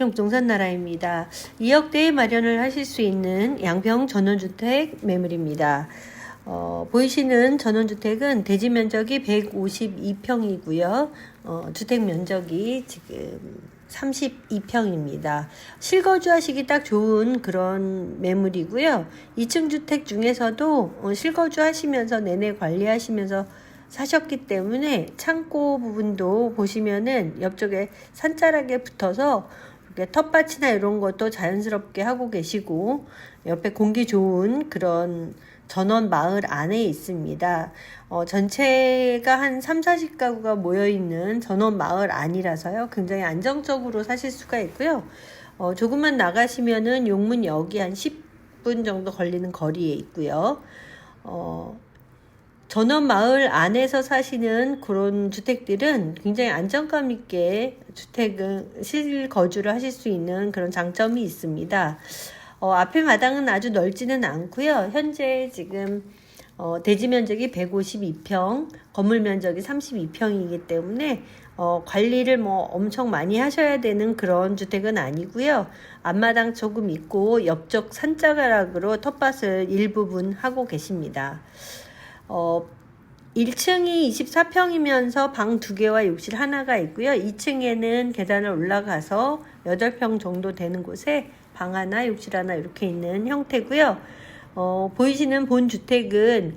양평 부동산 나라입니다. 2억대의 마련을 하실 수 있는 양평 전원주택 매물입니다. 어, 보이시는 전원주택은 대지 면적이 152평이고요. 어, 주택 면적이 지금 32평입니다. 실거주 하시기 딱 좋은 그런 매물이고요. 2층 주택 중에서도 어, 실거주 하시면서 내내 관리하시면서 사셨기 때문에 창고 부분도 보시면은 옆쪽에 산자락에 붙어서 텃밭이나 이런 것도 자연스럽게 하고 계시고 옆에 공기 좋은 그런 전원 마을 안에 있습니다. 어, 전체가 한 3, 40가구가 모여 있는 전원 마을 안이라서요. 굉장히 안정적으로 사실 수가 있고요. 어, 조금만 나가시면은 용문역이 한 10분 정도 걸리는 거리에 있고요. 어, 전원 마을 안에서 사시는 그런 주택들은 굉장히 안정감 있게 주택을 실거주를 하실 수 있는 그런 장점이 있습니다. 어, 앞에 마당은 아주 넓지는 않고요. 현재 지금 어, 대지 면적이 152평, 건물 면적이 32평이기 때문에 어, 관리를 뭐 엄청 많이 하셔야 되는 그런 주택은 아니고요. 앞마당 조금 있고 옆쪽 산자가락으로 텃밭을 일부분 하고 계십니다. 어, 1층이 24평이면서 방두 개와 욕실 하나가 있고요. 2층에는 계단을 올라가서 8평 정도 되는 곳에 방 하나, 욕실 하나 이렇게 있는 형태고요. 어, 보이시는 본 주택은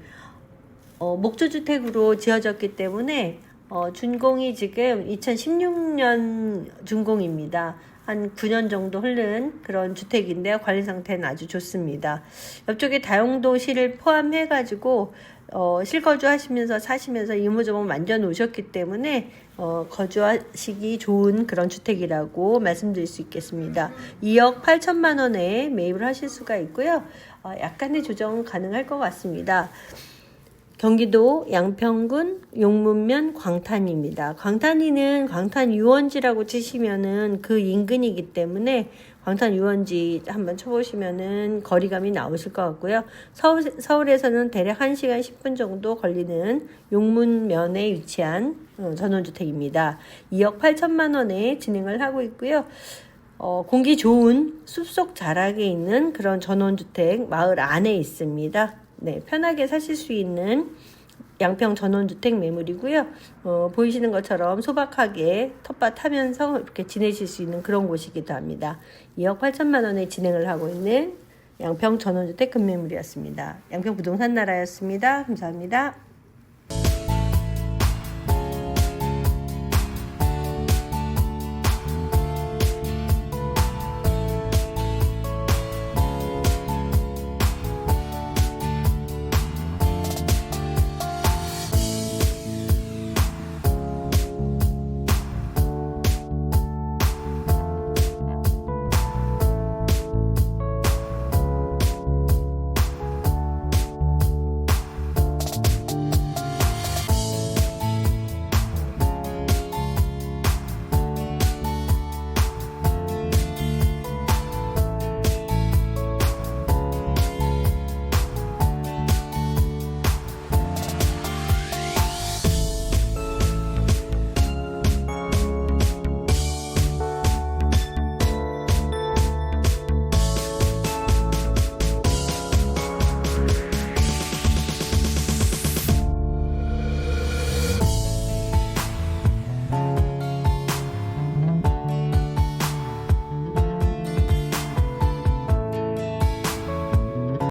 어, 목조주택으로 지어졌기 때문에 어, 준공이 지금 2016년 준공입니다. 한 9년 정도 흐른 그런 주택인데요. 관리 상태는 아주 좋습니다. 옆쪽에 다용도실을 포함해가지고 어, 실거주 하시면서 사시면서 이모저모 만져 놓으셨기 때문에 어, 거주하시기 좋은 그런 주택이라고 말씀드릴 수 있겠습니다. 2억 8천만 원에 매입을 하실 수가 있고요. 어, 약간의 조정은 가능할 것 같습니다. 경기도 양평군 용문면 광탄입니다. 광탄리는 광탄 유원지라고 치시면은 그 인근이기 때문에 광탄 유원지 한번 쳐보시면은 거리감이 나오실 것 같고요. 서울, 서울에서는 대략 1시간 10분 정도 걸리는 용문면에 위치한 어, 전원주택입니다. 2억 8천만 원에 진행을 하고 있고요. 어, 공기 좋은 숲속 자락에 있는 그런 전원주택 마을 안에 있습니다. 네, 편하게 사실 수 있는 양평 전원주택 매물이고요. 어, 보이시는 것처럼 소박하게 텃밭 하면서 이렇게 지내실 수 있는 그런 곳이기도 합니다. 2억 8천만 원에 진행을 하고 있는 양평 전원주택 금매물이었습니다. 양평 부동산 나라였습니다. 감사합니다.